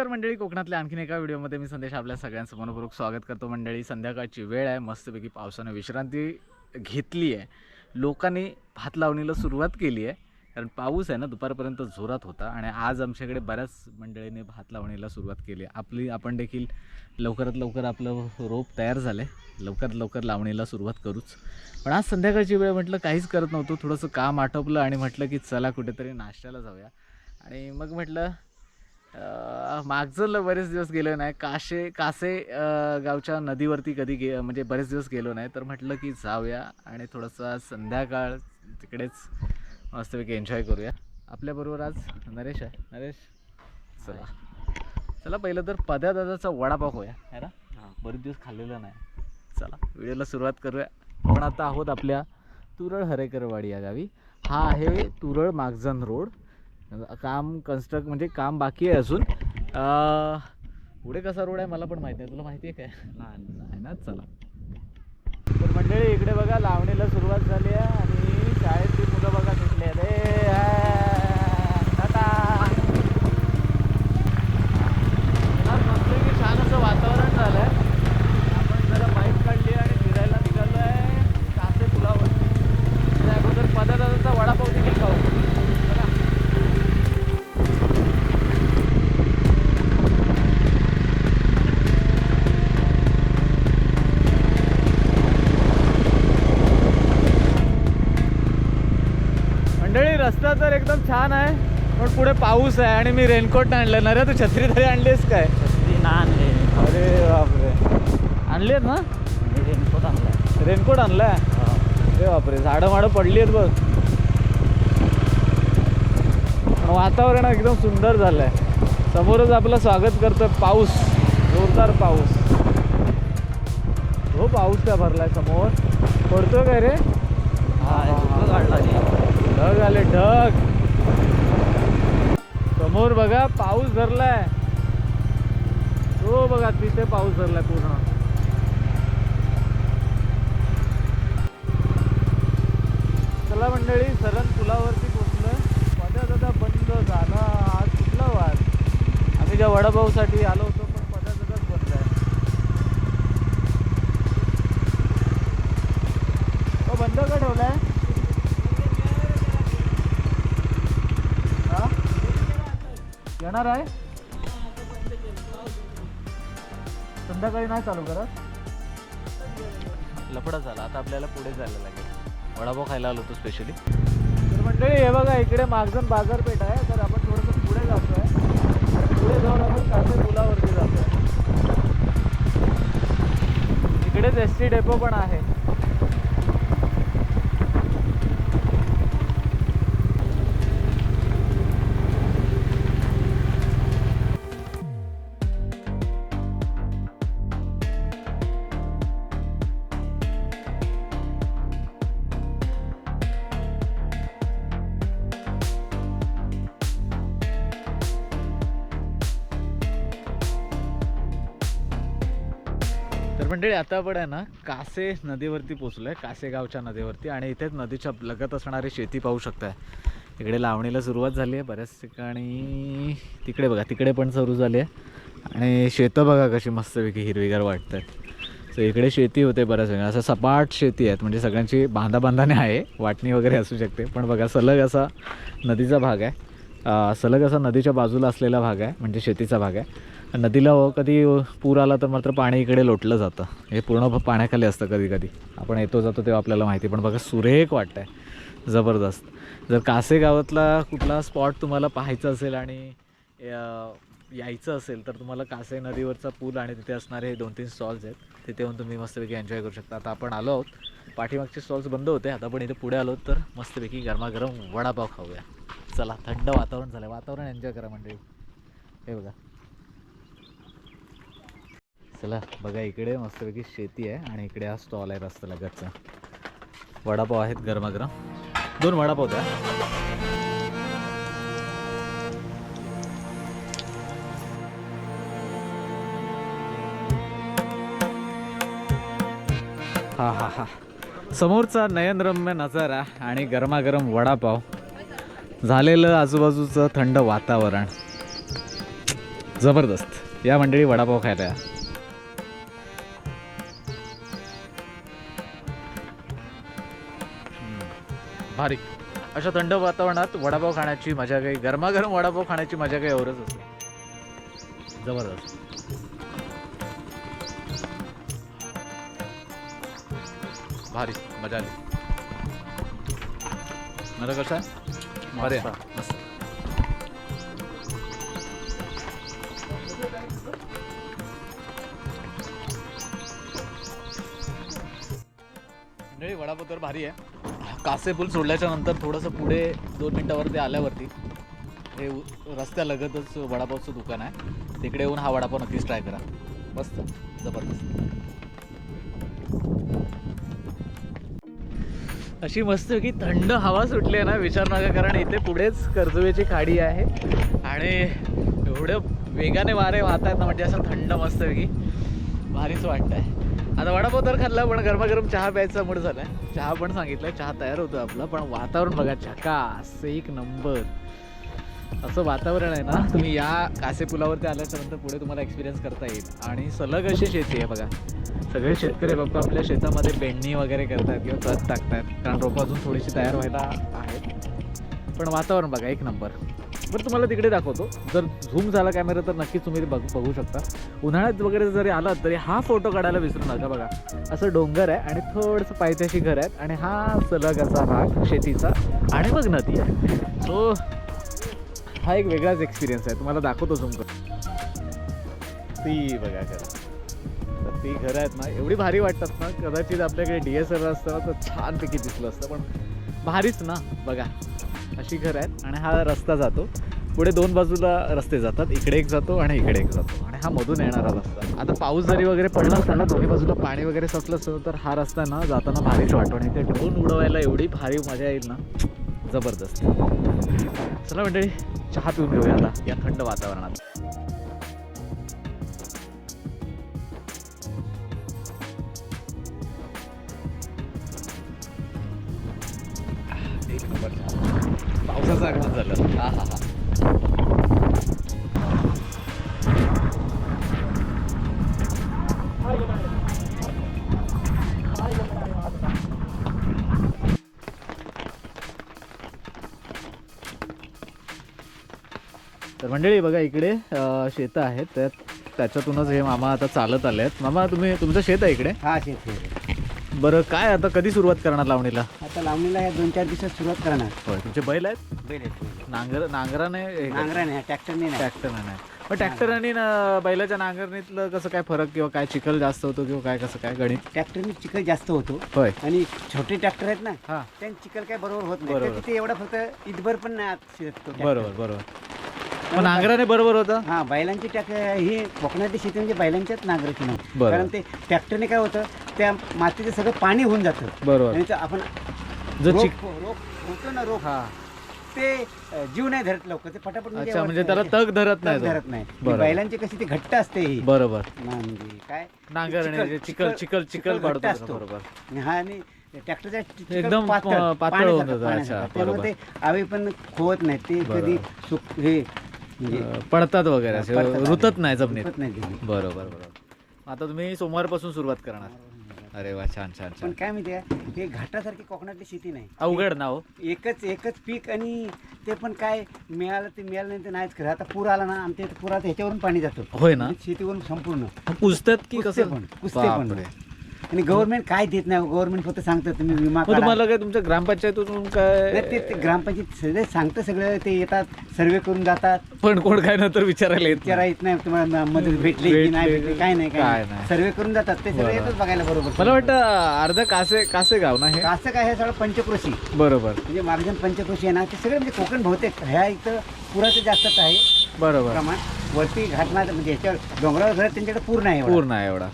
कोकणातल्या आणखीन एका व्हिडिओमध्ये मी संदेश आपल्या सगळ्यांचं मनपूर्वक स्वागत करतो मंडळी. संध्याकाळची वेळ आहे मस्तपैकी पावसानं विश्रांती घेतली आहे. लोकांनी भात लावणीला सुरुवात केली आहे कारण पाऊस आहे ना दुपारपर्यंत जोरात होता आणि आज आमच्याकडे बऱ्याच मंडळीने भात लावणीला सुरुवात केली आहे. आपली आपण देखील लवकरात लवकर आपलं रोप तयार झालं आहे लवकरात लवकर लावणीला सुरुवात करूच. पण आज संध्याकाळची वेळ म्हटलं काहीच करत नव्हतो थोडंसं काम आटोपलं आणि म्हटलं की चला कुठेतरी नाश्त्याला जाऊया. आणि मग म्हटलं मागचं बरेच दिवस गेलो नाही. काशे कासे गावच्या नदीवरती कधी गे म्हणजे बरेच दिवस गेलो नाही. तर म्हटलं की जाऊया आणि थोडंसं संध्याकाळ तिकडेच मस्तपैकी एन्जॉय करूया. आपल्याबरोबर आज नरेश आहे. नरेश चला. चला पहिलं तर पद्या दादाचा वडापाव होया है ना? बरेच दिवस खाल्लेलं नाही. चला व्हिडिओला सुरुवात करूया. आपण आता आहोत आपल्या तुरळ हरेकरवाडी या गावी. हा आहे तुरळ मागजन रोड. काम कन्स्ट्रक्ट म्हणजे काम बाकी आहे अजून. अं, पुढे कसा रोड आहे मला पण माहिती आहे तुला माहिती आहे काय? नाही ना चला. तर मंडळी इकडे बघा लावणीला सुरुवात झाली आहे आणि शाळेतली मुलं बघा सुटली आहेत ए, आ, टाटा. आज मस्तपैकी छान असं वातावरण झालं आहे आपण जरा बाईक काढली आणि फिरायला निघालो आहे कासे पुलावर त्या अगोदर पदार्थाचा वडापाव देखील खाऊ बघा मंडळी रस्ता तर एकदम छान आहे. पण पुढे पाऊस आहे आणि मी रेनकोट आणलं. ना रे तू छत्री तरी आणलीस काय? आणले. अरे बापरे. आणलेत ना? रेनकोट आणलाय. रेनकोट आणलाय? अरे बापरे झाडं माडं पडली आहेत बघ. पण वातावरण एकदम सुंदर झालंय. समोरच आपलं स्वागत करतोय पाऊस. जोरदार पाऊस. हो पाऊस काय भरलाय समोर? पडतोय काय रे? हा ढग आले ढग. समोर बघा पाऊस धरलाय. हो बघा तिथे पाऊस धरलाय पूर्ण. चला मंडळी सरण पुलावरती पोचलोय पदा दादा बंद झाला. आज कुठला वार? आम्ही ज्या वडापावसाठी आलो होतो पण पदा दादाच बंद आहे तो हो, बंद का ठेवलाय हा? येणार आहे. संध्याकाळी नाही चालू करत. लफडा झाला. आता आपल्याला पुढे जायला लागेल. वडापाव खायला आलो होतो स्पेशली तर मंडळी हे बघा इकडे मागजन बाजारपेठ आहे. तर आपण थोडंसं पुढे जातोय. पुढे जाऊन आपण कासे पुलावरती जातोय. इकडेच एस टी डेपो पण आहे. मंडळी आता आपण आहे ना कासे नदीवरती पोचलो आहे कासे गावच्या नदीवरती आणि इथेच नदीच्या लगत असणारी शेती पाहू शकताय. इकडे लावणीला सुरुवात झाली आहे बऱ्याच ठिकाणी. तिकडे बघा तिकडे पण सुरू झाली आहे. आणि शेतं बघा कशी मस्तपैकी हिरवीगार वाटत आहेत सो इकडे शेती होते बऱ्याच वेळा. असं सपाट शेती आहेत म्हणजे सगळ्यांची बांधा बांधाने आहे वाटणी वगैरे असू शकते. पण बघा सलग असा नदीचा भाग आहे. सलग असा नदीच्या बाजूला असलेला भाग आहे म्हणजे शेतीचा भाग आहे. नदीला कधी पूर आला तर मात्र पाणी इकडे लोटलं जातं. हे पूर्ण पाण्याखाली असतं कधी कधी आपण येतो जातो तेव्हा आपल्याला माहिती पण बघा सुरेख वाटतं आहे जबरदस्त. जर कासे गावातला कुठला स्पॉट तुम्हाला पाहायचा असेल आणि यायचं असेल तर तुम्हाला कासे नदीवरचा पूल आणि तिथे असणारे हे दोन तीन स्टॉल्स आहेत. तिथे येऊन तुम्ही मस्तपैकी एन्जॉय करू शकता. आता आपण आलो आहोत. पाठीमागचे स्टॉल्स बंद होते. आता आपण इथे पुढे आलो तर मस्तपैकी गरमागरम वडापाव खाऊया. चला थंड वातावरण झालं वातावरण एन्जॉय करा मंडळी. हे बघा. चला बघा इकडे मस्तपैकी शेती आहे आणि इकडे हा स्टॉल आहे रस्ता लगतचा वडापाव आहेत गरमागरम. दोन वडापाव द्या. हा हा हा. समोरचा नयनरम्य नजारा आणि गरमागरम वडापाव. झालेलं आजूबाजूचं थंड वातावरण. जबरदस्त. या मंडळी वडापाव खायला या. भारी. अशा थंड वातावरणात वडापाव खाण्याची मजा काही गरमागरम वडापाव खाण्याची मजा काही एवढंच असते. जबरदस्त. भारी मजा आली. मला कसं आहे? बरे मस्त. मंडळी वडापाव तर भारी आहे. कासे पूल सोडल्याच्या नंतर थोडंसं पुढे दोन मिनटावरती आल्यावरती हे रस्त्यालगतच वडापावचं दुकान आहे. तिकडे येऊन हा वडापाव नक्कीच ट्राय करा. मस्त जबरदस्त. अशी मस्त की थंड हवा सुटली आहे ना विचार नका कारण इथे पुढेच कर्जवेची खाडी आहे. आणि एवढं वेगाने वारे वाहत आहेत ना म्हणजे असं थंड मस्त की भारीच वाटतंय. आता वडापाव तर खाल्ला पण गरमागरम चहा प्यायचा मूड झालाय. चहा पण सांगितलं चहा तयार होतो आपला पण वातावरण बघा झकास एक नंबर. असं वातावरण आहे ना तुम्ही या कासे पुलावरती आल्याच्यानंतर पुढे तुम्हाला एक्सपिरियन्स करता येईल. आणि सलग अशी शेती आहे बघा. सगळे शेतकरी लोक आपल्या शेतामध्ये बेंडणी वगैरे करतात किंवा खत टाकतात कारण रोपं अजून थोडीशी तयार व्हायला आहेत. पण वातावरण बघा एक नंबर. बरं तुम्हाला तिकडे दाखवतो. जर झूम झाला कॅमेरा तर नक्कीच तुम्ही ते बघ बघू शकता. उन्हाळ्यात वगैरे जरी आलात तरी हा फोटो काढायला विसरू नका बघा. असं डोंगर आहे आणि थोडंसं पायथ्याशी घर आहेत आणि हा सलग असा भाग शेतीचा आणि मग नदी आहे. सो हा एक वेगळाच एक्सपिरियन्स आहे. तुम्हाला दाखवतो झूम करून. ती बघा करा तर ती घरं आहेत ना एवढी भारी वाटतात ना कदाचित आपल्याकडे डी एस एल असतं तर छानपैकी दिसलं असतं पण भारीच ना बघा. अशी घरं आहेत आणि हा रस्ता जातो. पुढे दोन बाजूला रस्ते जातात. इकडे एक जातो आणि इकडे एक जातो. आणि हा मधून येणारा रस्ता. आता पाऊस जरी वगैरे पडला असताना दोन्ही बाजूला पाणी वगैरे सचलं असतं तर हा रस्ता ना जाताना भारीच वाटवण येते ड्रोन उडवायला एवढी भारी मजा येईल ना जबरदस्त. चला मंडळी चहा पिऊन घेऊया आता या थंड वातावरणात. झालं. हा हा हा. तर मंडळी बघा इकडे शेतं आहेत. त्यात त्याच्यातूनच हे मामा आता चालत आले आहेत मामा तुम्ही तुमचं शेत आहे इकडे? हा शेत बरं काय आता कधी सुरुवात करणार लावणीला? आता लावणीला या दोन चार दिवसात सुरुवात करणार. होय तुमचे बैल आहेत? बैल आहेत नांगर नांगराने हे करतात. नांगरा नाही ट्रॅक्टरने नाही. ट्रॅक्टरने नाही. पण ट्रॅक्टर आणि ना- बैलाच्या नांगरणीतलं कसं काय फरक किंवा काय चिखल जास्त होतो किंवा काय कसं काय गणित? ट्रॅक्टरने चिखल जास्त होतो. होय. आणि छोटे ट्रॅक्टर आहेत ना हा. त्यांनी चिखल काय बरोबर होत नाही. बरोबर. तिथे एवढा फक्त इथभर पण नाही आत शिरत तो tractor. बरोबर बरोबर. मग नांगराने बरोबर होतं? हा बैलांची ट्रॅक्टर ही कोकणातली शेती म्हणजे बैलांच्याच नांगराची नाही बरोबर. कारण ते ट्रॅक्टरने काय होतं त्या मातीचं सगळं पाणी होऊन जातं बरोबर आपण जो चिक होतो ना रोप हा ते अं, जीव नाही धरत लवकर ते पटापट अच्छा म्हणजे त्याला तग धरत नाही तो. धरत नाही ही बरोबर. बैलांची कशी ती घट्ट असते ही बरोबर म्हणजे काय नांगरणे चिखल- जे चिखल चिखल चिखल घट्ट पाडतो असतो. बरोबर हा आणि ट्रॅक्टरचा चिखल एकदम पातळ प- पातळ पाण्यासारखं- होऊन जातं. पाण्यासारखं. अच्छा, त्यामुळे. ते आवे पण खोवत नाहीत ते बरोबर. कधी सुक हे म्हणजे अं, पडतात वगैरे असे पडतात. रुतत नाही जमिनीत रुतत नाही. बरोबर बरोबर आता तुम्ही सोमवारपासून सुरुवात करणार अरे वा छान छान पण छान काय माहिती आहे हे घाटासारखी कोकणातली शेती नाही. अवघड ना हो. एकच एकच पीक आणि ते पण काय मिळालं ते मिळालं नाही ते नाहीच खरं. आता पूर आला ना आमच्या इथे पुरात ह्याच्यावरून पाणी जातं. होय ना. म्हणजे शेतीवरून संपूर्ण. मग पुजतात की कुस्ते कसं? पण कुस्ते पण. बापरे. आणि गव्हर्नमेंट काय देत नाही गव्हर्नमेंट फक्त सांगतं तुम्ही विमा मग काढा. तुम्हाला काय तुमच्या ग्रामपंचायतीतून नाही, काय ते ते ग्रामपंचायत सगळे सांगतं सगळं ते येतात सर्वे करून जातात. पण कोण काय नंतर विचारायला येत विचारा नाही. येत नाही तुम्हाला मदत भेटली की नाही भेटली, काय नाही काय काय नाही. नाही. सर्वे करून जातात ते सगळे. येतात बघायला बरोबर. मला वाटतं अर्ध कासे कासे गाव ना हे? असं काय हे सगळं पंचक्रोशी बरोबर. म्हणजे मार्जन पंचक्रोशी आहे ना ते सगळे म्हणजे कोकण बहुतेक. ह्या इथं पुराचं जास्तच आहे. बरोबर. प्रमाण. वरती घाटणार म्हणजे ह्याच्यावर डोंगरावर घर त्यांच्याकडे पूर्ण आहे एवढा. पूर्ण आहे एवढा.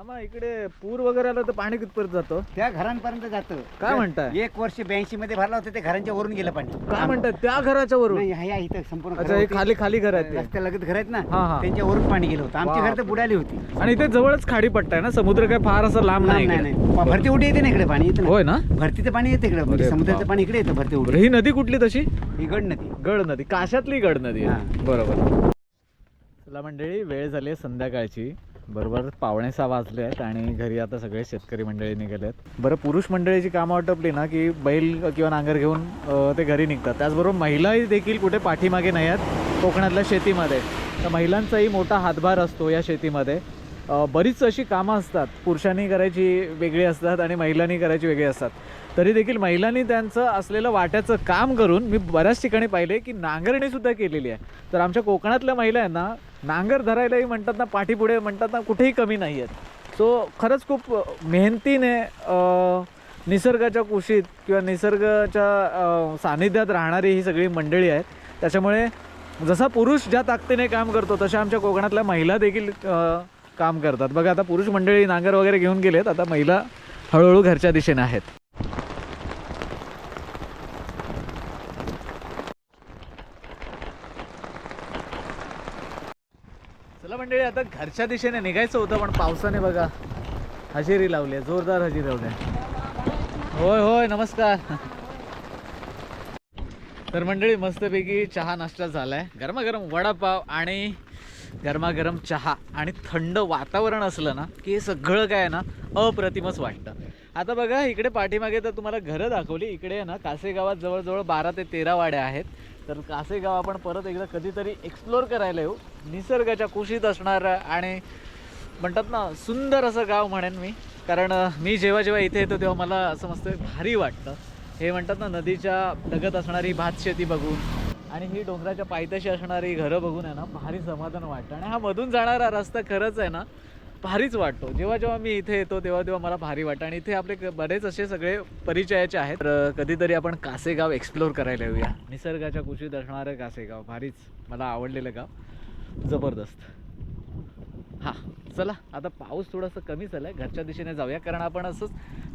मामा इकडे पूर वगैरे आलं तर पाणी कितपर्यंत जातं? त्या घरांपर्यंत जातं. काय म्हणताय? एक वर्ष ब्याऐंशी मध्ये भरला होता ते घरांच्या वरून गेलं पाणी. काय म्हणतात त्या घराच्या वरून? नाही ह्या इथं संपूर्ण अच्छा घरं हे होती. खाली खाली घर आहेत ते. रस्त्या लगत घर आहेत ना हा, हा. त्यांच्या वरून पाणी गेलं होतं. आमची घर तर. बुडाली होती. आणि इथे जवळच खाडी पट्टा आहे ना? समुद्र काय फार असं लांब नाही नाही इकडे. नाही. भरती उडी येते ना इकडे पाणी येते ना. होय ना? भरतीचं पाणी येते इकडे म्हणजे अरे समुद्राचं बाप. पाणी इकडे येतं भरती बरं, ही नदी कुठली तशी? ही गड नदी. गड नदी. काशातली गड नदी आहे. बरोबर. चला मंडळी वेळ झाली आहे संध्याकाळची. बरोबर पावणे सहा वाजले आहेत आणि घरी आता सगळे शेतकरी मंडळी निघाले आहेत. बरं पुरुष मंडळीची कामं आटपली ना की बैल किंवा नांगर घेऊन ते घरी निघतात. त्याचबरोबर महिलाही देखील कुठे पाठीमागे नाही आहेत कोकणातल्या शेतीमध्ये. तर महिलांचाही मोठा हातभार असतो या शेतीमध्ये. बरीच अशी कामं असतात. पुरुषांनी करायची वेगळी असतात आणि महिलांनी करायची वेगळी असतात. तरी देखील महिलांनी त्यांचं असलेलं वाट्याचं काम करून मी बऱ्याच ठिकाणी पाहिले की नांगरणीसुद्धा केलेली आहे. तर आमच्या कोकणातल्या महिलांना नांगर धरायलाही म्हणतात ना पाठीपुढे म्हणतात ना कुठेही कमी नाही आहेत. सो खरंच खूप मेहनतीने निसर्गाच्या कुशीत किंवा निसर्गाच्या सानिध्यात राहणारी ही सगळी मंडळी आहेत. त्याच्यामुळे जसा पुरुष ज्या ताकदीने काम करतो तशा आमच्या कोकणातल्या महिला देखील काम करतात. बघा आता पुरुष मंडळी नांगर वगैरे घेऊन गेलेत आता महिला हळूहळू घरच्या दिशेने आहेत चला मंडळी आता घरच्या दिशेने निघायचं होतं पण पावसाने बघा हजेरी लावली आहे, जोरदार हजेरी लावली आहे. होय होय नमस्कार. तर मंडळी मस्तपैकी चहा नाश्ता झालाय. गरमागरम वडापाव आणि गरमागरम चहा आणि थंड वातावरण असलं ना की हे सगळं काय आहे ना अप्रतिमच वाटतं. आता बघा इकडे पाठीमागे तर तुम्हाला घरं दाखवली. इकडे ना कासे गावात जवळजवळ बारा ते तेरा वाड्या आहेत. तर कासे गाव आपण परत एकदा कधीतरी एक्सप्लोअर करायला येऊ. निसर्गाच्या कुशीत असणारं आणि म्हणतात ना सुंदर असं गाव म्हणेन मी. कारण मी जेव्हा जेव्हा इथे येतो तेव्हा मला असं मस्त भारी वाटतं. हे म्हणतात ना नदीच्या लगत असणारी भात शेती बघून आणि ही डोंगराच्या पायथ्याशी असणारी घरं बघून आहे ना भारी समाधान वाटतं. आणि हा मधून जाणारा रस्ता खरंच आहे ना भारीच वाटतो. जेव्हा जेव्हा मी इथे येतो तेव्हा तेव्हा मला भारी वाटतं. आणि इथे आपले बरेच असे सगळे परिचयाचे आहेत. तर कधीतरी आपण कासेगाव एक्सप्लोअर करायला येऊया. निसर्गाच्या कुशीत असणारं कासेगाव. भारीच. मला आवडलेलं गाव. जबरदस्त. हां चला. आता पाऊस थोडासा कमी झाला आहे घरच्या दिशेने जाऊया. कारण आपण असंच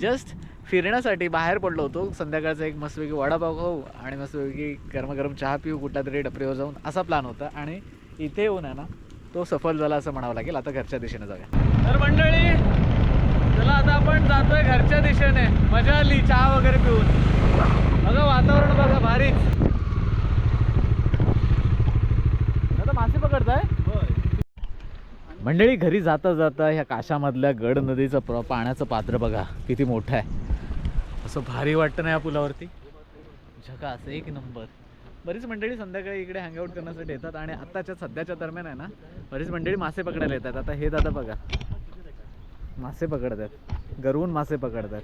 जस्ट फिरण्यासाठी बाहेर पडलो होतो. संध्याकाळचा एक मस्तपैकी वडापाव खाऊ आणि मस्तपैकी गरमागरम चहा पिऊ. कुठल्या तरी डपरीवर जाऊन असा प्लॅन होता. आणि इथे येऊन आहे ना तो सफल झाला असं म्हणावं लागेल. आता घरच्या दिशेने जाऊया. तर मंडळी चला आता आपण जातोय घरच्या दिशेने. मजा आली चहा वगैरे पिऊन. बघा वातावरण बघा भारीच. आता मासे पकडताय? मंडळी घरी जाता जाता ह्या काशामधल्या गड नदीचं प्र पाण्याचं पात्र बघा किती मोठं आहे. असं भारी वाटतं ना या पुलावरती? झकास एक नंबर. बरीच मंडळी संध्याकाळी इकडे हँगआउट करण्यासाठी येतात आणि आत्ताच्या सध्याच्या दरम्यान आहे ना बरीच मंडळी मासे पकडायला येतात. आता हे दादा बघा. मासे पकडतात. गरवून मासे पकडतात.